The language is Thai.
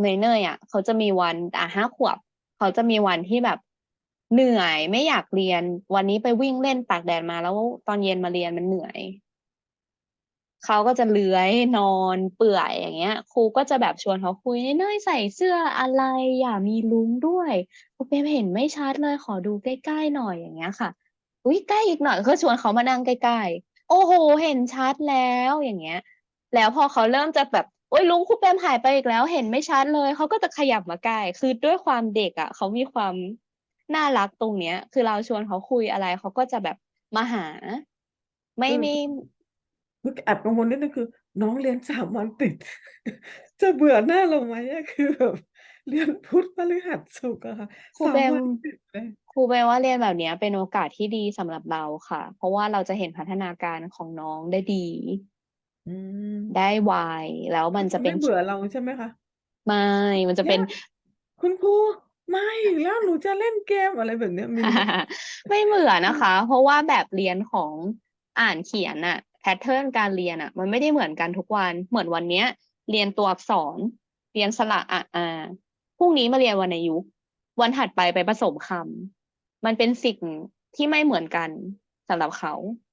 เนยๆอะเขาจะมีวันอะห้าขวบ เขาจะมีวันที่แบบเหนื่อยไม่อยากเรียน วันนี้ไปวิ่งเล่นตากแดดมาแล้วตอนเย็นมาเรียนมันเหนื่อยเขาก็จะเลื้อยนอนเปื่อยอย่างเงี้ย ครูก็จะแบบชวนเขาคุยเนยใส่เสื้ออะไรอย่ามีลุ้งด้วยครูเปเห็นไม่ชัดเลยขอดูใกล้ๆหน่อยอย่างเงี้ยค่ะอุ้ยใกล้อีกหน่อยก็ชวนเขามานั่งใกล้ๆโอ้โห เห็นชัดแล้วอย่างเงี้ย แล้วพอเขาเริ่มจะแบบ โอ้ยลุงครูเปมหายไปอีกแล้ว เห็นไม่ชัดเลย เขาก็จะขยับมาใกล้คือด้วยความเด็กอะเขามีความน่ารักตรงเนี้ย คือเราชวนเขาคุยอะไรเขาก็จะแบบมาหา ไม่คือไม่คือแอบกังวลนิดนึงคือ น้องเรียนสามวันติด จะเบื่อหน้าเราไหมอะคือแบบเรียนพุธพฤหัสศุกร์อะค่ะครูสามเปมวันติดเลยครูเปมว่าเรียนแบบเนี้ยเป็นโอกาสที่ดีสำหรับเราค่ะ เพราะว่าเราจะเห็นพัฒนาการของน้องได้ดี อืม ได้ไวแล้วมันคือจะจะเป็ไม่น เบื่อเราใช่ไหมคะ ไม่ มันจะเป็นคุณครูมาอีกแล้วหนูจะเล่นเกมอะไรแบบเนี้ยมีไหม ไม่เบื่อนะคะ เพราะว่าแบบเรียนของอ่านเขียนอะแพทเทิร์นการเรียนอะมันไม่ได้เหมือนกันทุกวัน เหมือนวันเนี้ย เรียนตัวอักษร เรียนสระอะอาพรุ่งนี้มาเรียนวรรณยุกต์วันถัดไปไปผสมคำมันเป็นสิ่งที่ไม่เหมือนกันสำหรับเขา